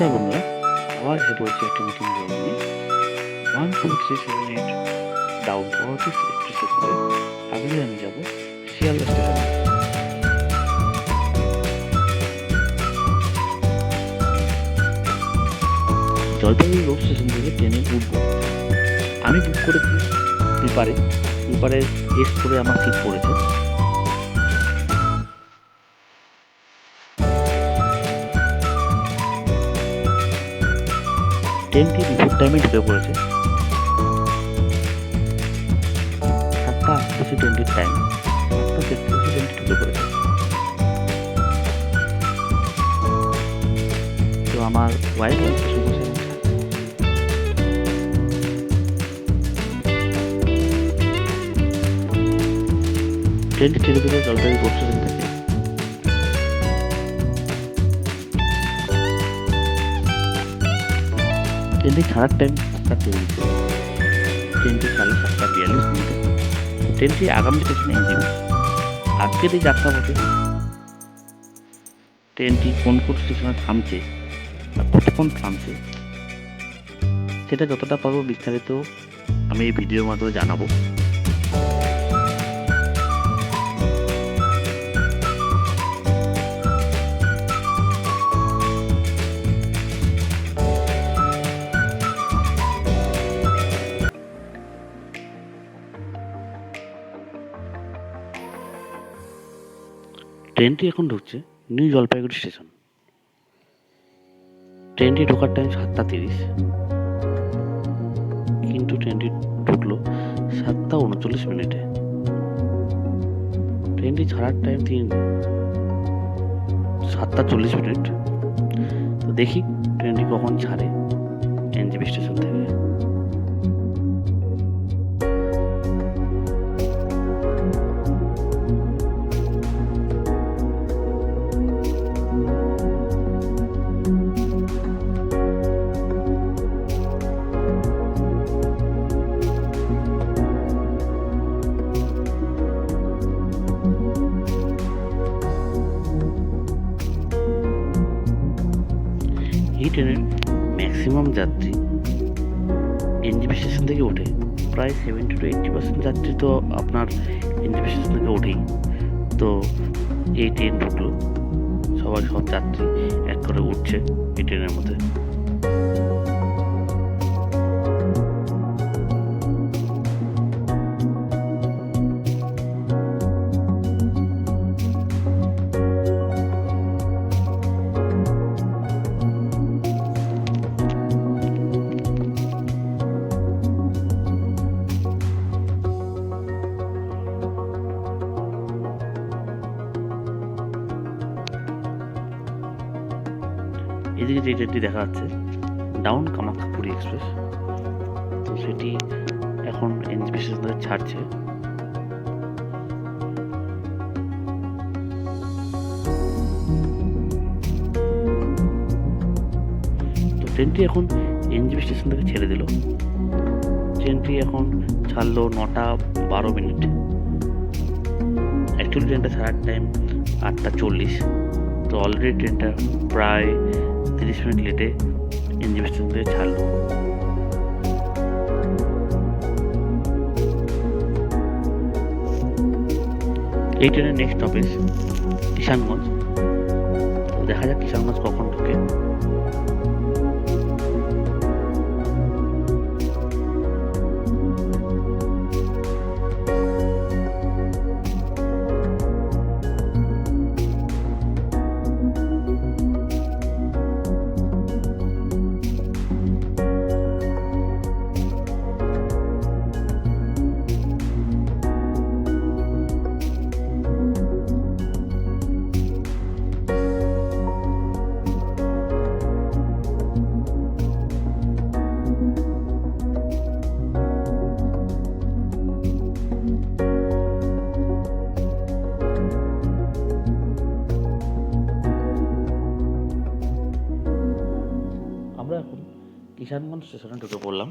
নমস্কার বন্ধুরা আবার এসে পড়েছি একটি নতুন ব্লগ নিয়ে one two three seven eight down পরবর্তী একটি সেকেন্ডে আগে আমি যাব শিয়ালদা স্টেশনে জলপাইগুড়ি রোড স্টেশন থেকে ট্রেনে উঠবো। আমি বুক করেছি স্লিপারে স্লিপারে এস করে আমার সিট পড়েছে। ট্রেনটি বিপদ টাইমে ঢুকে পড়েছে সাতটা আটত্রিশে ট্রেনটির টাইম সাতটা তেত্রিশে ট্রেনটি ঢুকে পড়েছে তো আমার ওয়াইফ বসে বসে। ট্রেনটি ছেড়ে দিল জলপাইগুড়ি রোড ট্রেনটি ছাড়ার টাইম সাতটা তিরিশ ট্রেনটি সাড়ে সাতটা বিয়াল্লিশ মিনিট ট্রেনটি আগামী স্টেশনে আজকে আজকের এই যাত্রাপথে ট্রেনটি কোন কোন স্টেশনে থামছে বা কতক্ষণ থামছে, সেটা যতটা পারব বিস্তারিত আমি এই ভিডিওর মাধ্যমে জানাব। ট্রেনটি এখন ঢুকছে নিউ জলপাইগুড়ি স্টেশন। ট্রেনটি ঢোকার টাইম সাতটা তিরিশ। কিন্তু ট্রেনটি ঢুকলো সাতটা উনচল্লিশ মিনিটে। ট্রেনটি ছাড়ার টাইম তিন, সাতটা চল্লিশ মিনিট। তো দেখি ট্রেনটি কখন ছাড়ে এনজিবি স্টেশন থেকে। এনজিপি স্টেশন থেকে ওঠে। প্রায় সেভেন্টি টু এইটটি পার্সেন্ট যাত্রী তো আপনার এনজিপি স্টেশন থেকে ওঠেই। তো এই ট্রেন ঢুকলো। সবাই সব যাত্রী এক করে উঠছে এই ট্রেনের মধ্যে। এদিকে যে ট্রেনটি দেখা যাচ্ছে, ডাউন কামাখ্যাপুরি এক্সপ্রেস। তো সেটি এখন এনজিপি স্টেশন থেকে ছাড়ছে। তো ট্রেনটি এখন এনজিপি স্টেশন থেকে ছেড়ে দিল। ট্রেনটি এখন ছাড়লো নটা বারো মিনিট। অ্যাকচুয়ালি ট্রেনটা ছাড়ার টাইম আটটা চল্লিশ। তো অলরেডি ট্রেনটা প্রায় তিরিশ মিনিট লেটে এনজিপি স্টেশন থেকে ছাড়লো। এই ট্রেনের নেক্সট স্টপেজ কিষানগঞ্জ। দেখা যাক কিষানগঞ্জ কখন ঢুকে। স্টেশনে ঢুকে পড়লাম।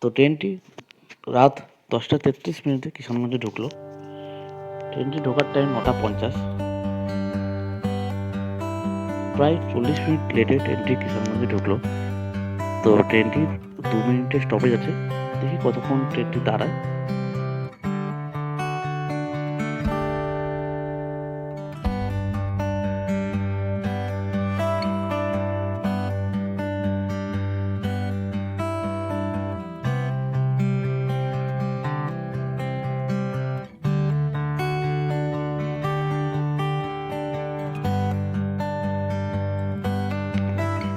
তো ট্রেনটি রাত দশটা তেত্রিশ মিনিটে কিষানগঞ্জে ঢুকলো। ট্রেনটি ঢোকার টাইম নটা পঞ্চাশ। প্রায় চল্লিশ মিনিট লেটে ট্রেনটি কিষানগঞ্জে ঢুকলো। তো ট্রেনটি দু মিনিটে স্টপেজ আছে। দেখি কতক্ষণ ট্রেনটি দাঁড়ায়।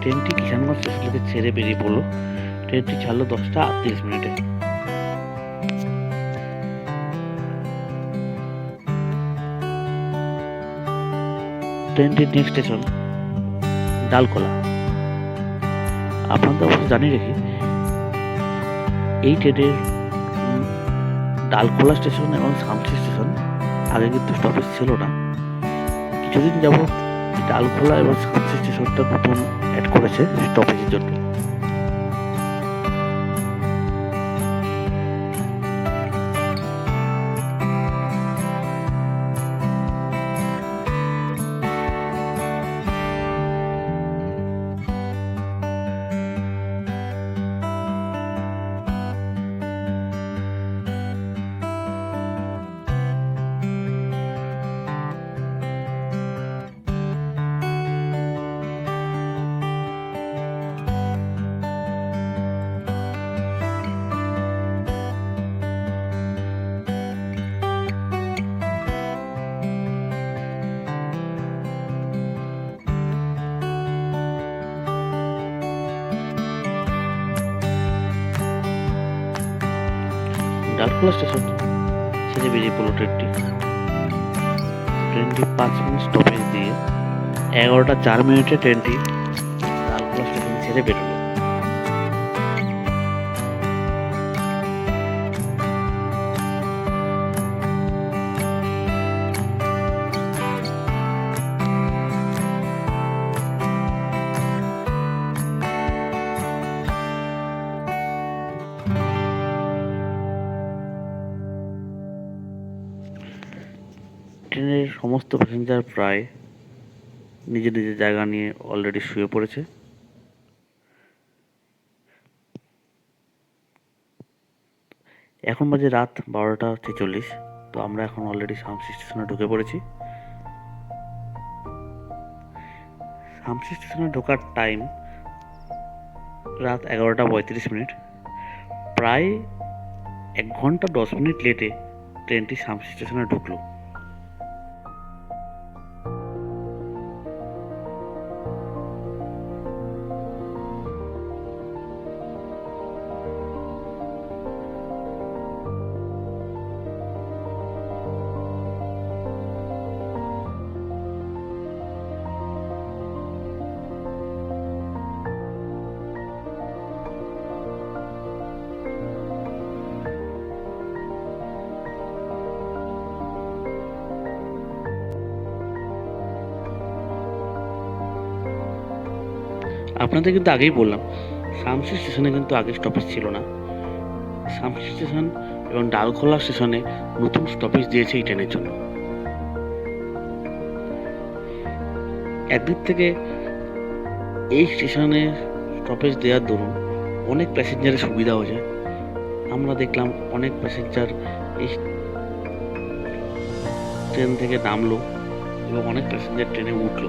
ট্রেনটি কিষানগঞ্জ স্টেশন থেকে ছেড়ে বেরিয়ে পড়ল। ট্রেনটি ছাড়লো দশটা আটত্রিশ মিনিটে। ট্রেনটির নেক্সট স্টেশন ডালকোলা। আপনাদের অবশ্য জানিয়ে রেখি, এই ট্রেনের ডালকোলা স্টেশন এবং শামসি স্টেশন আগে কিন্তু স্টপেজ ছিল না। কিছুদিন যাবত ডালখোলা এবং শামসি স্টেশনটা নতুন অ্যাড করেছে স্টপেজের জন্য। ডালখোলা স্টেশন ছেড়ে বেরিয়ে পড়ল ট্রেনটি। ট্রেনটি পাঁচ মিনিট স্টপেজ দিয়ে এগারোটা চার মিনিটে ট্রেনটি সমস্ত প্যাসেঞ্জার প্রায় নিজের নিজের জায়গা নিয়ে অলরেডি শুয়ে পড়েছে। এখন বাজে রাত বারোটা ছেচল্লিশ, তো আমরা এখন অলরেডি শামসি স্টেশনে ঢুকে পড়েছি। শামসি স্টেশনে ঢোকার টাইম রাত এগারোটা পঁয়ত্রিশ মিনিট। প্রায় এক ঘণ্টা দশ মিনিট লেটে ট্রেনটি শামসি স্টেশনে ঢুকলো। আপনাদের কিন্তু আগেই বললাম শামসি স্টেশনে কিন্তু আগে স্টপেজ ছিল না। শামসি স্টেশন এবং ডালখোলা স্টেশনে নতুন স্টপেজ দিয়েছে এই ট্রেনের জন্য। একদিক থেকে এই স্টেশনে স্টপেজ দেওয়ার দরুন অনেক প্যাসেঞ্জারের সুবিধা হয়েছে। আমরা দেখলাম অনেক প্যাসেঞ্জার এই ট্রেন থেকে নামলো এবং অনেক প্যাসেঞ্জার ট্রেনে উঠল।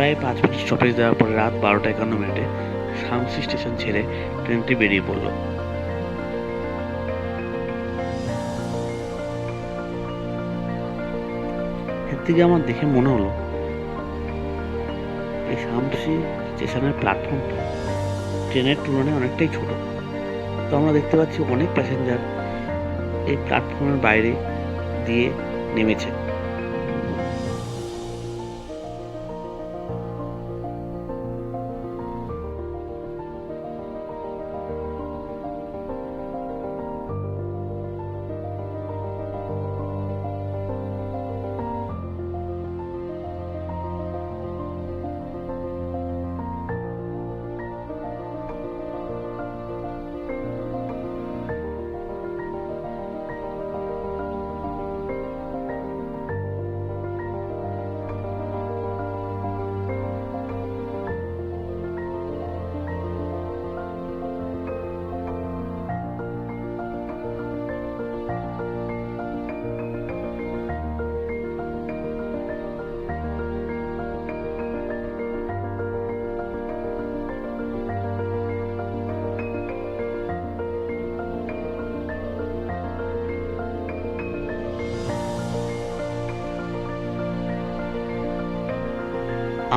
প্রায় পাঁচ মিনিট স্টপেজ দেওয়ার পরে রাত বারোটা একান্ন মিনিটে শামসি স্টেশন ছেড়ে ট্রেনটি বেরিয়ে পড়ল। এর থেকে আমার দেখে মনে হলো, এই শামসি স্টেশনের প্ল্যাটফর্মটা ট্রেনের তুলনায় অনেকটাই ছোট। তো আমরা দেখতে পাচ্ছি অনেক প্যাসেঞ্জার এই প্ল্যাটফর্মের বাইরে দিয়ে নেমেছে।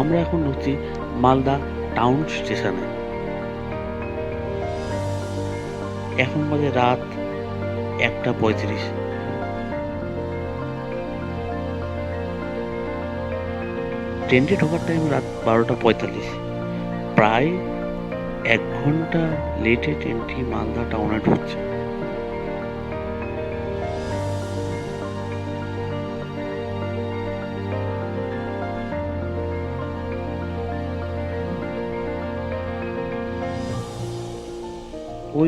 আমরা এখন ঢুকছি মালদা টাউন স্টেশনে। এখন বাজে রাত একটা পঁয়ত্রিশ। ট্রেনটি ঢোকার টাইম রাত বারোটা পঁয়তাল্লিশ। প্রায় এক ঘণ্টা লেটে ট্রেনটি মালদা টাউনে ঢুকছে।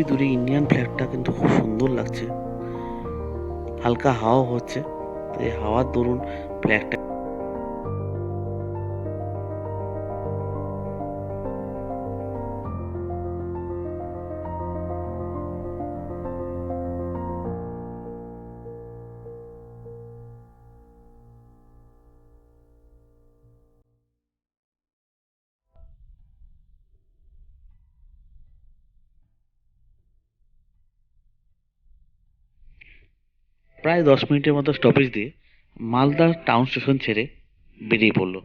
ওই দূরে ইন্ডিয়ান ফ্ল্যাগটা কিন্তু খুব সুন্দর লাগছে। হালকা হাওয়া হচ্ছে। তো এই হাওয়ার দরুন ফ্ল্যাগটা প্রায় দশ মিনিটের মতো স্টপেজ দিয়ে মালদা টাউন স্টেশন ছেড়ে বেরিয়ে পড়ল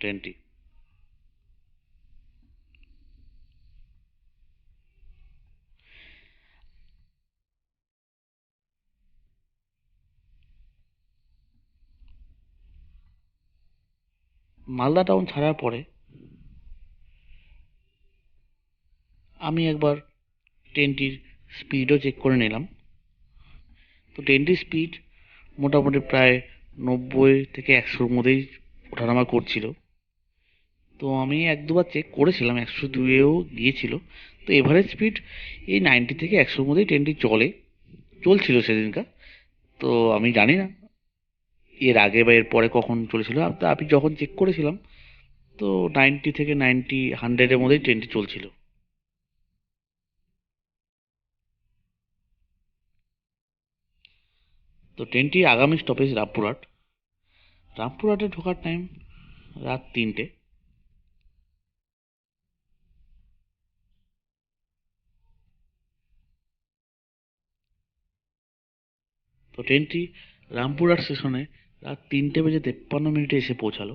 ট্রেনটি মালদা টাউন ছাড়ার পরে আমি একবার ট্রেনটির স্পিডও চেক করে নিলাম। তো ট্রেনটির স্পিড মোটামুটি প্রায় নব্বই থেকে একশোর মধ্যেই ওঠানামা করছিল। তো আমি এক দুবার চেক করেছিলাম, একশো দুয়েও গিয়েছিল। তো এভারেজ স্পিড এই নাইনটি থেকে একশোর মধ্যেই ট্রেনটি চলে, চলছিল সেদিনকার। তো আমি জানি না এর আগে বা এর পরে কখন চলেছিল। তো আমি যখন চেক করেছিলাম, তো নাইনটি থেকে নাইনটি হান্ড্রেডের মধ্যেই ট্রেনটি চলছিল। তো ট্রেনটি আগামী স্টপেজ রামপুরহাট। রামপুরহাটে ঢোকার টাইম রাত তিনটে। তো ট্রেনটি রামপুরহাট স্টেশনে রাত তিনটে বেজে তেপ্পান্ন মিনিটে এসে পৌঁছালো।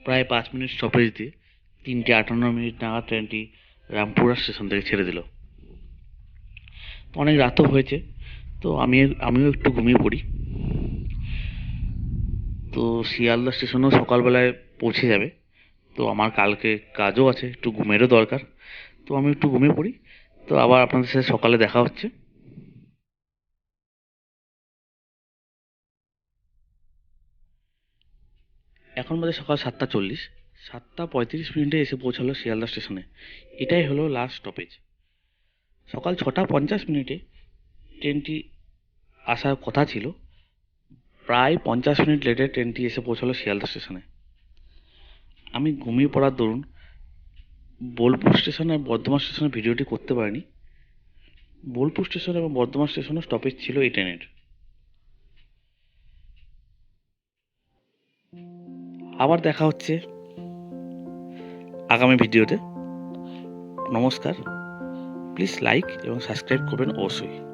প্রায় পাঁচ মিনিট স্টপেজ দিয়ে তিনটে আটান্ন মিনিট নাগাদ ট্রেনটি রামপুরহাট স্টেশন থেকে ছেড়ে দিল। অনেক রাতও হয়েছে, তো আমি আমিও একটু ঘুমিয়ে পড়ি। তো শিয়ালদা স্টেশনেও সকালবেলায় পৌঁছে যাবে। তো আমার কালকে কাজও আছে, একটু ঘুমেরও দরকার। তো আমি একটু ঘুমিয়ে পড়ি, তো আবার আপনাদের সাথে সকালে দেখা হচ্ছে। এখন বাজে সকাল সাতটা চল্লিশ। সাতটা পঁয়ত্রিশ মিনিটে এসে পৌঁছালো শিয়ালদা স্টেশনে। এটাই হলো লাস্ট স্টপেজ সকাল ছটা পঞ্চাশ মিনিটে ট্রেনটি আসার কথা ছিল। প্রায় পঞ্চাশ মিনিট লেটে ট্রেনটি এসে পৌঁছালো শিয়ালদা স্টেশনে। আমি ঘুমিয়ে পড়ার দরুন বোলপুর স্টেশন আর বর্ধমান স্টেশনের ভিডিওটি করতে পারিনি। বোলপুর স্টেশন এবং বর্ধমান স্টেশনও স্টপেজ ছিল এই ট্রেনের। আবার দেখা হচ্ছে আগামী ভিডিওতে। নমস্কার। প্লিজ লাইক এবং সাবস্ক্রাইব করবেন অবশ্যই।